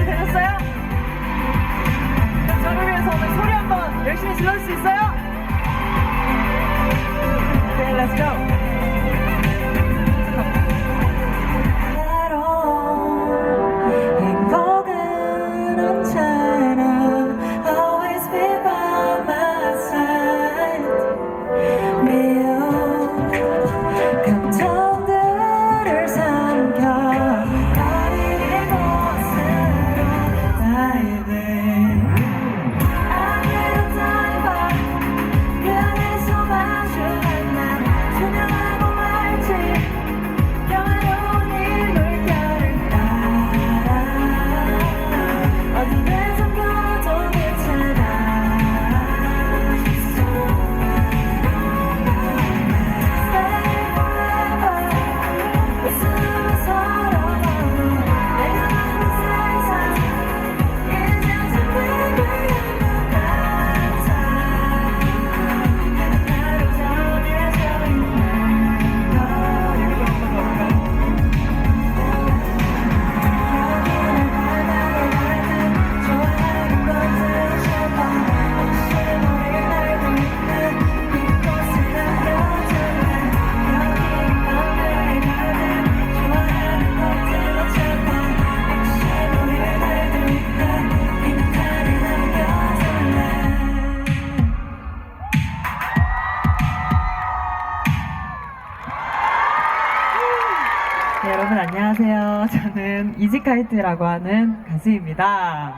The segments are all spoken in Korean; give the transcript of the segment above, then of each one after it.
준비되셨어요? 저를 위해서 오늘 소리 한번 열심히 질러줄 수 있어요? Okay, let's go. 이지카이트라고 하는 가수입니다.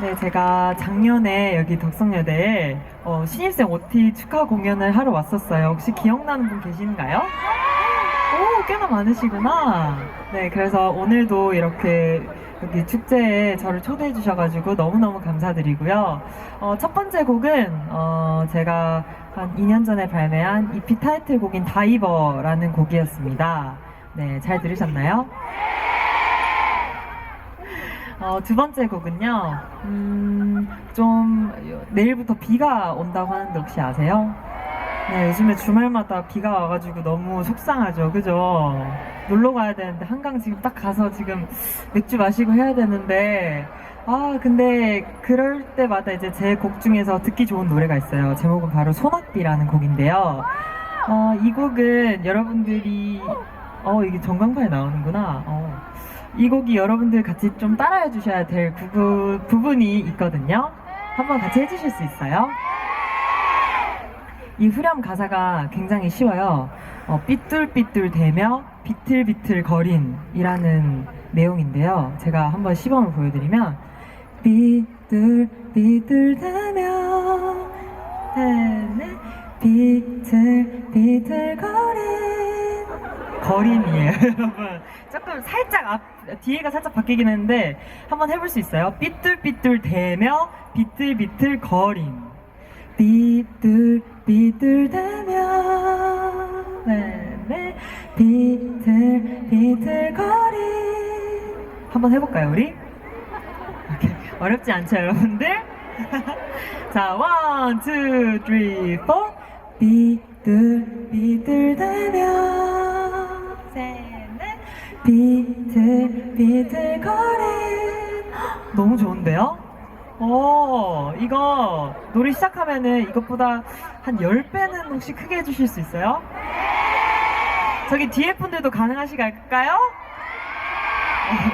네, 제가 작년에 여기 덕성여대에 어, 신입생 OT 축하 공연을 하러 왔었어요. 혹시 기억나는 분 계신가요? 오, 꽤나 많으시구나. 네, 그래서 오늘도 이렇게 여기 축제에 저를 초대해 주셔가지고 너무너무 감사드리고요. 어, 첫 번째 곡은, 어, 제가 한 2년 전에 발매한 EP 타이틀곡인 다이버라는 곡이었습니다. 네, 잘 들으셨나요? 어, 두 번째 곡은요, 음, 좀, 내일부터 비가 온다고 하는데 혹시 아세요? 네, 요즘에 주말마다 비가 와가지고 너무 속상하죠. 그죠? 놀러 가야 되는데, 한강 지금 딱 가서 지금 맥주 마시고 해야 되는데, 아, 근데 그럴 때마다 이제 제 곡 중에서 듣기 좋은 노래가 있어요. 제목은 바로 소낙비라는 곡인데요. 어, 이 곡은 여러분들이, 어, 이게 전광판에 나오는구나. 어. 이 곡이 여러분들 같이 좀 따라해 주셔야 될 부분, 부분이 있거든요. 한번 같이 해주실 수 있어요? 이 후렴 가사가 굉장히 쉬워요. 어, 삐뚤삐뚤 대며 비틀비틀 거린이라는 내용인데요. 제가 한번 시범을 보여드리면 삐뚤삐뚤 대며 대네 비틀비틀 거린 거린이에요, 여러분. 조금 살짝 앞 뒤에가 살짝 바뀌긴 했는데 한번 해볼 수 있어요? 삐뚤삐뚤 대며 비틀비틀 거린. 비뚤비뚤 대며 네네 비틀비틀 거리 한번 해볼까요 우리? 오케이. 어렵지 않죠 여러분들? 자 원, 투, 쓰리, 포 비뚤비뚤 대며 비틀비틀 거리 너무 좋은데요? 오, 이거 노래 시작하면은 이것보다 한 10배는 혹시 크게 해주실 수 있어요? 저기 뒤에 분들도 가능하실까요?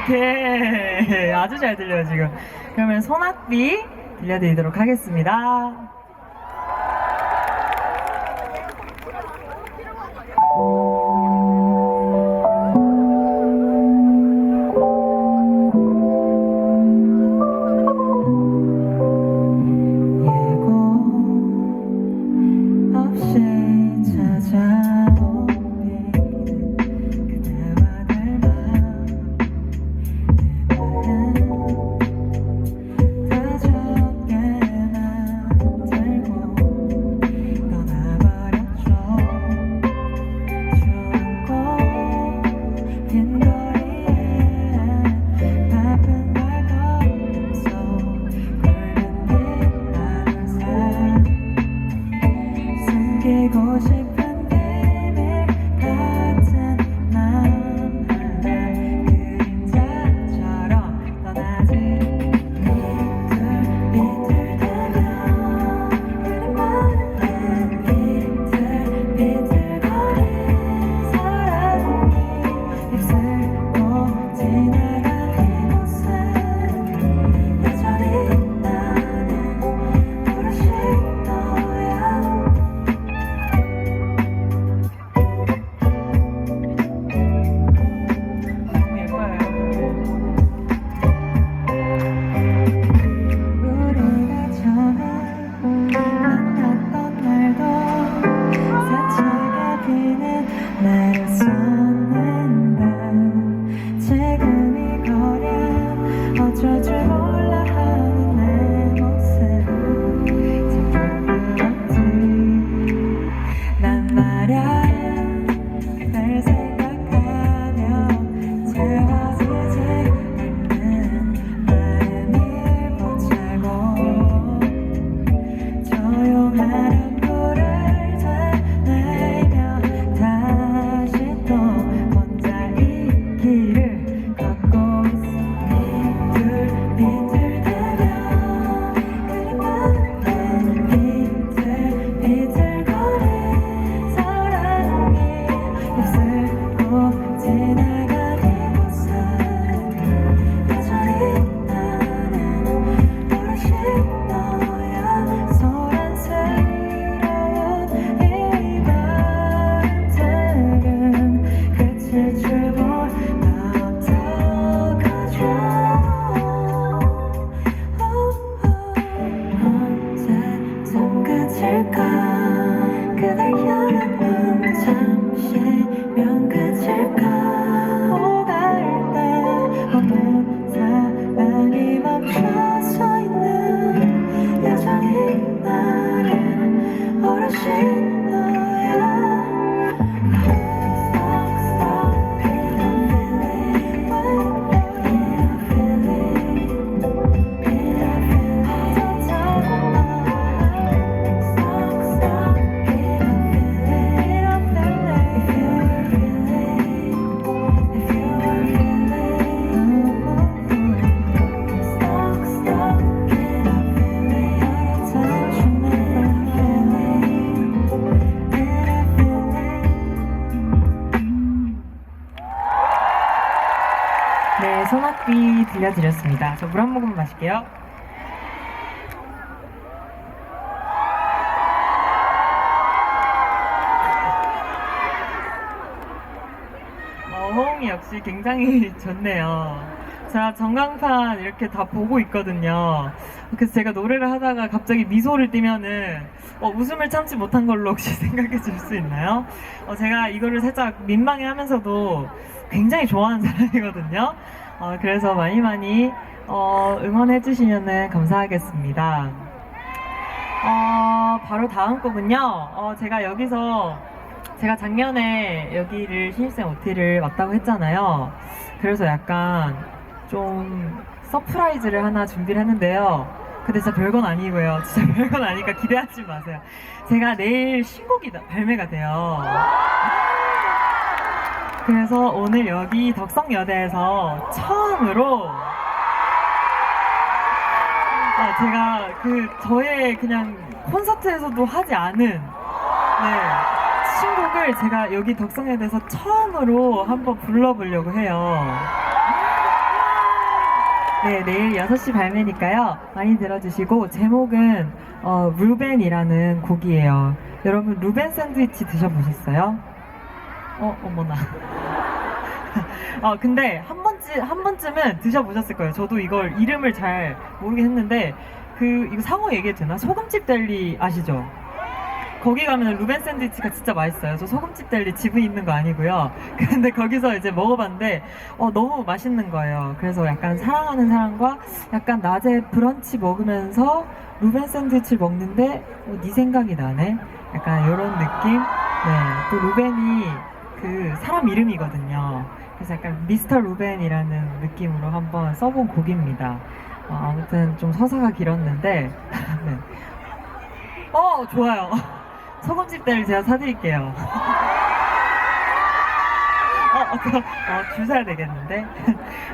오케이. 아주 잘 들려요, 지금. 그러면 소낙비 들려드리도록 하겠습니다. 끝일까? 그댈 네, 소낙비 들려드렸습니다. 저 물 한 모금 마실게요. 어, 호응이 역시 굉장히 좋네요. 제가 전광판 이렇게 다 보고 있거든요. 그래서 제가 노래를 하다가 갑자기 미소를 띠면은 어, 웃음을 참지 못한 걸로 혹시 생각해 줄 수 있나요? 어, 제가 이거를 살짝 민망해 하면서도 굉장히 좋아하는 사람이거든요. 어, 그래서 많이 많이 어, 응원해 주시면 감사하겠습니다. 어, 바로 다음 곡은요. 어, 제가 여기서 제가 작년에 여기를 신입생 OT를 왔다고 했잖아요. 그래서 약간 좀 서프라이즈를 하나 준비를 했는데요. 근데 진짜 별건 아니고요. 진짜 별건 아니니까 기대하지 마세요. 제가 내일 신곡이 나- 발매가 돼요. 그래서 오늘 여기 덕성여대에서 처음으로 아, 제가 그 저의 그냥 콘서트에서도 하지 않은 네, 신곡을 제가 여기 덕성여대에서 처음으로 한번 불러보려고 해요. 네, 내일 6시 발매니까요. 많이 들어주시고, 제목은, 어, 루벤이라는 곡이에요. 여러분, 루벤 샌드위치 드셔보셨어요? 어, 어머나. 어, 근데 한 번쯤, 한 번쯤은 드셔보셨을 거예요. 저도 이걸 이름을 잘 모르겠는데, 그, 이거 상호 얘기해도 되나? 소금집 델리 아시죠? 거기 가면 루벤 샌드위치가 진짜 맛있어요. 저 소금집 델리 지분 있는 거 아니고요. 근데 거기서 이제 먹어봤는데 어, 너무 맛있는 거예요. 그래서 약간 사랑하는 사람과 약간 낮에 브런치 먹으면서 루벤 샌드위치를 먹는데 어, 네 생각이 나네. 약간 이런 느낌. 네, 또 루벤이 그 사람 이름이거든요. 그래서 약간 미스터 루벤이라는 느낌으로 한번 써본 곡입니다. 어, 아무튼 좀 서사가 길었는데 네. 어 좋아요. 소금집 대를 제가 사드릴게요. 어, 어, 그거, 어, 줄 서야 되겠는데?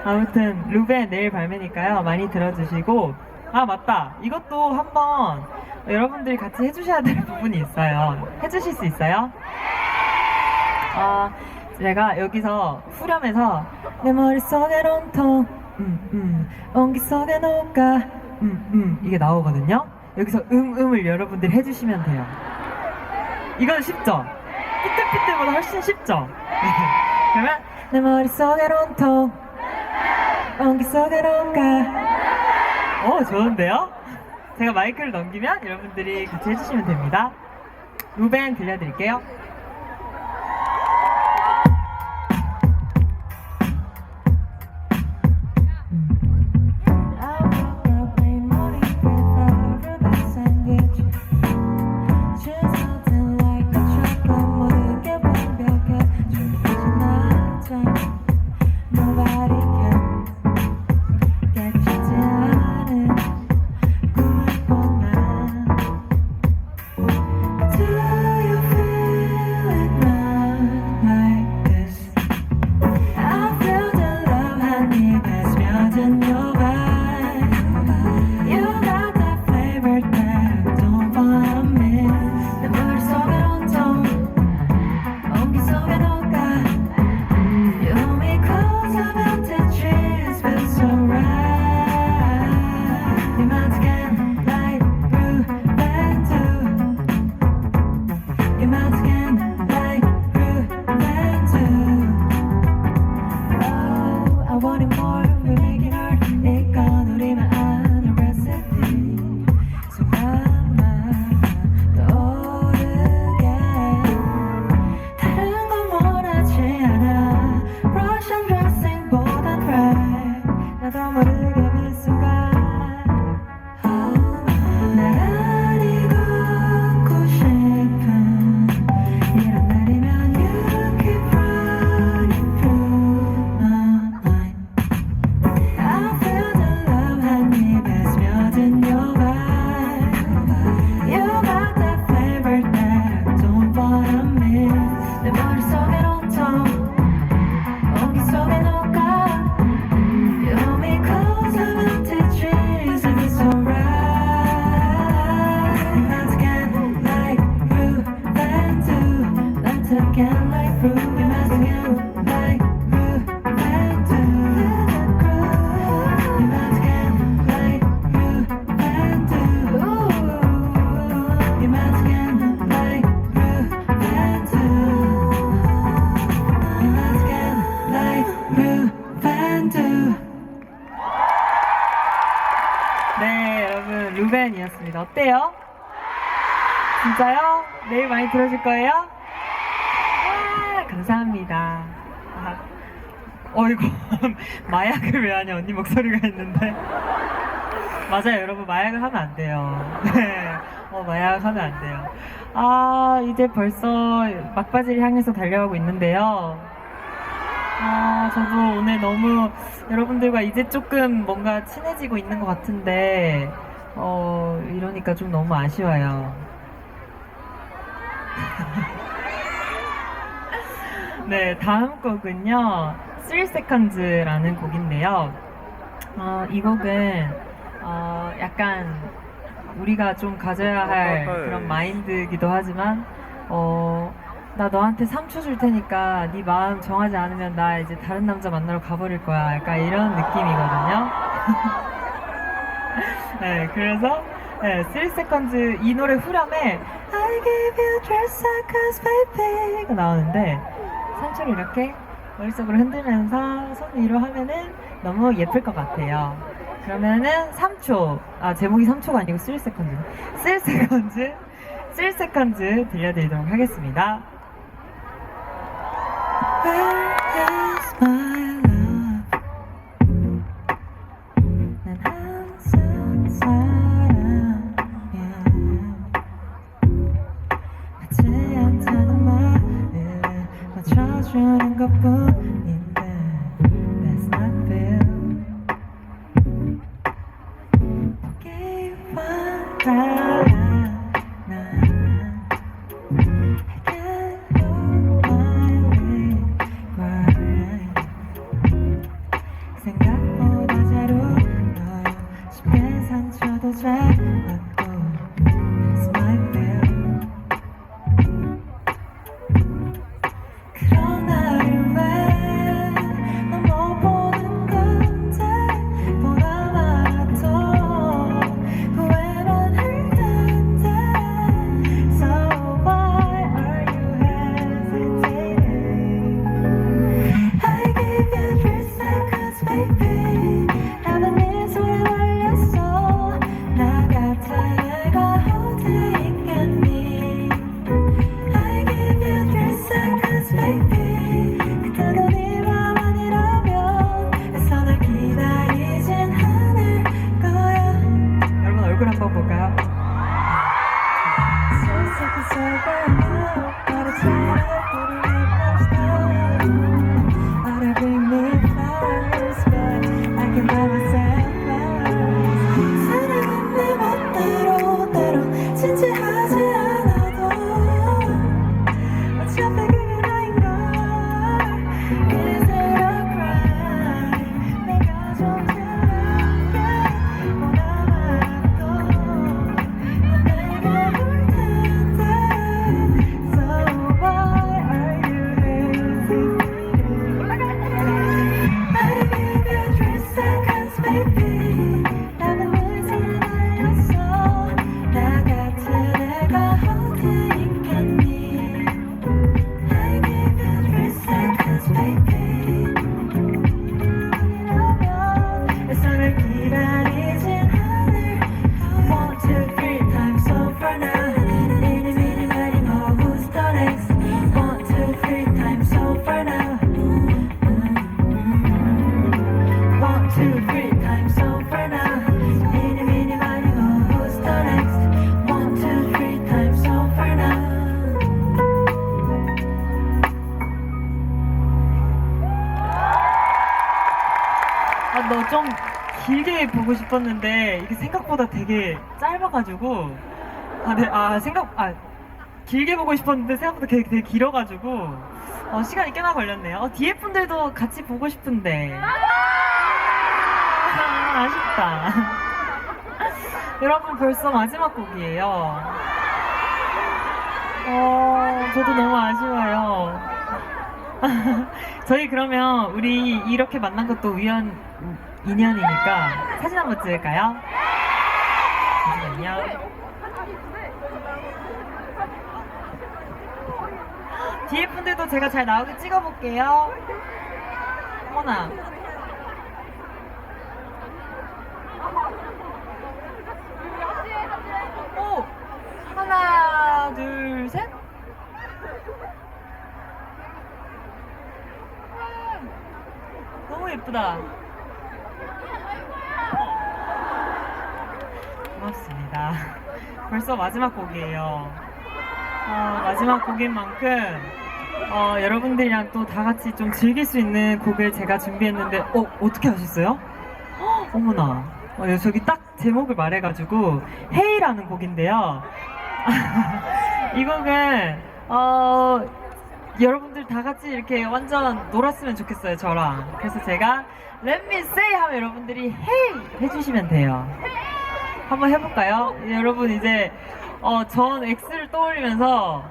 아무튼, 루벤 내일 발매니까요. 많이 들어주시고. 아, 맞다. 이것도 한번 여러분들이 같이 해주셔야 될 부분이 있어요. 해주실 수 있어요? 어, 제가 여기서 후렴에서 내 머릿속에 온통 음, 음, 온기 속에 녹아 음, 음, 이게 나오거든요 여기서 음, 음을 여러분들이 해주시면 돼요 이건 쉽죠? 피트피트보다 훨씬 쉽죠? 네. 그러면 내 머릿속에 온통 온기 속에 녹아 오 좋은데요? 제가 마이크를 넘기면 여러분들이 같이 해주시면 됩니다 루벤 들려드릴게요 루벤이었습니다. 어때요? 진짜요? 내일 많이 들어줄 거예요? 와, 감사합니다. 아, 어이구, 마약을 왜 하냐 언니 목소리가 있는데. 맞아요, 여러분 마약을 하면 안 돼요. 네, 어 마약 하면 안 돼요. 아, 이제 벌써 막바지를 향해서 달려가고 있는데요. 아, 저도 오늘 너무 여러분들과 이제 조금 뭔가 친해지고 있는 것 같은데, 어, 이러니까 좀 너무 아쉬워요. 네, 다음 곡은요, 3seconds라는 곡인데요. 어, 이 곡은, 어, 약간 우리가 좀 가져야 할 그런 마인드이기도 하지만, 어, 나 너한테 3초 줄 테니까 네 마음 정하지 않으면 나 이제 다른 남자 만나러 가버릴 거야. 약간 이런 느낌이거든요. 네, 그래서 네, 3seconds 이 노래 후렴에 I give you 3 seconds baby가 나오는데 3초를 이렇게 머릿속으로 흔들면서 손 위로 하면은 너무 예쁠 것 같아요. 그러면은 3초, 아 제목이 3초가 아니고 3seconds 3seconds 3seconds 들려드리도록 하겠습니다. 보고 싶었는데 이게 생각보다 되게 짧아가지고 아, 네, 아 생각 아 길게 보고 싶었는데 생각보다 되게, 되게 길어가지고 어, 시간이 꽤나 걸렸네요. 어, 뒤에 분들도 같이 보고 싶은데 아, 아쉽다. 여러분 벌써 마지막 곡이에요. 어, 저도 너무 아쉬워요. 저희 그러면 우리 이렇게 만난 것도 우연 인연이니까 사진 한번 찍을까요? 잠시만요. 뒤에 분들도 제가 잘 나오게 찍어볼게요. 어머나. 오! 하나, 둘, 셋. 너무 예쁘다. 고맙습니다. 벌써 마지막 곡이에요. 어, 마지막 곡인 만큼 어, 여러분들이랑 또 다 같이 좀 즐길 수 있는 곡을 제가 준비했는데 어 어떻게 하셨어요? 헉, 어머나 어, 저기 딱 제목을 말해가지고 헤이라는 곡인데요. 이 곡은 어, 여러분들 다 같이 이렇게 완전 놀았으면 좋겠어요 저랑. 그래서 제가 Let me say 하면 여러분들이 헤이 해주시면 돼요. 한번 해볼까요? 여러분 이제 어, 전 X를 떠올리면서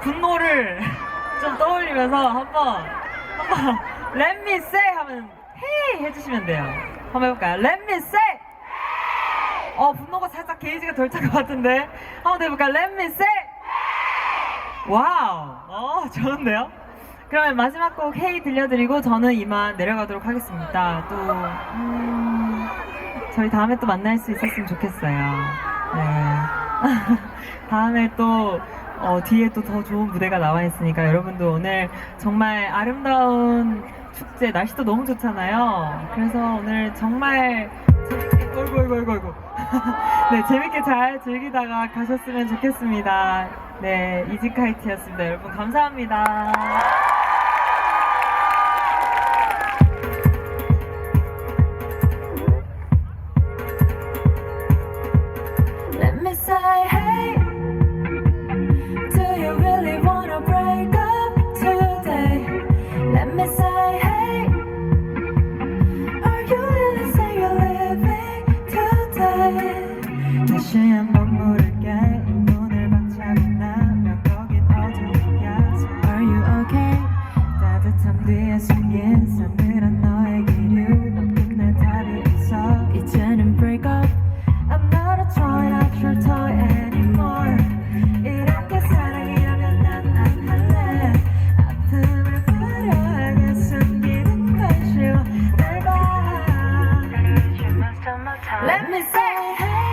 분노를 좀 떠올리면서 한번 한번 Let me say 하면 hey 해주시면 돼요. 한번 해볼까요? Let me say. 어 분노가 살짝 게이지가 덜 찬 것 같은데 한번 해볼까요? Let me say. 와우. 어 좋은데요? 그러면 마지막 곡 헤이 들려드리고 저는 이만 내려가도록 하겠습니다. 또 음, 저희 다음에 또 만날 수 있었으면 좋겠어요. 네. 다음에 또 어, 뒤에 또 더 좋은 무대가 나와 있으니까 여러분도 오늘 정말 아름다운 축제 날씨도 너무 좋잖아요. 그래서 오늘 정말 어이구 어이구 어이구 어이구 네 재밌게 잘 즐기다가 가셨으면 좋겠습니다. 네 이지카이트였습니다. 여러분 감사합니다. Let me say.